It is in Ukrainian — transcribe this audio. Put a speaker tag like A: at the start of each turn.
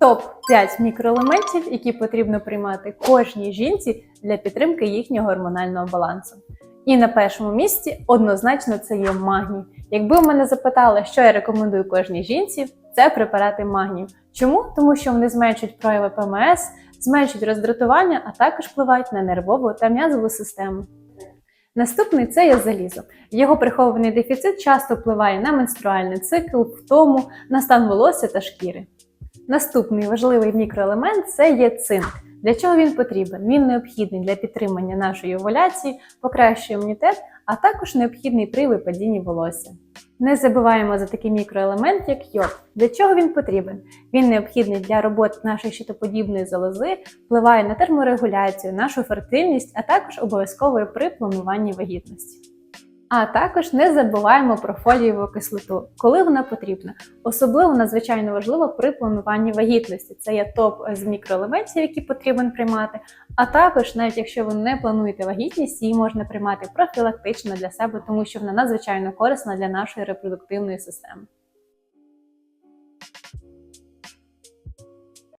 A: Топ 5 мікроелементів, які потрібно приймати кожній жінці для підтримки їхнього гормонального балансу. І на першому місці однозначно це є магній. Якби мене запитали, що я рекомендую кожній жінці, це препарати магнію. Чому? Тому що вони зменшують прояви ПМС, зменшують роздратування, а також впливають на нервову та м'язову систему. Наступний це є залізо. Його прихований дефіцит часто впливає на менструальний цикл, втому, на стан волосся та шкіри. Наступний важливий мікроелемент це є цинк. Для чого він потрібен? Він необхідний для підтримання нашої овуляції, покращує імунітет, а також необхідний при випадінні волосся. Не забуваємо за такий мікроелемент, як йод. Для чого він потрібен? Він необхідний для роботи нашої щитоподібної залози, впливає на терморегуляцію, нашу фертильність, а також обов'язково при плануванні вагітності. А також не забуваємо про фолієву кислоту, коли вона потрібна. Особливо надзвичайно важливо при плануванні вагітності. Це є топ з мікроелементів, які потрібен приймати. А також, навіть якщо ви не плануєте вагітність, її можна приймати профілактично для себе, тому що вона надзвичайно корисна для нашої репродуктивної системи.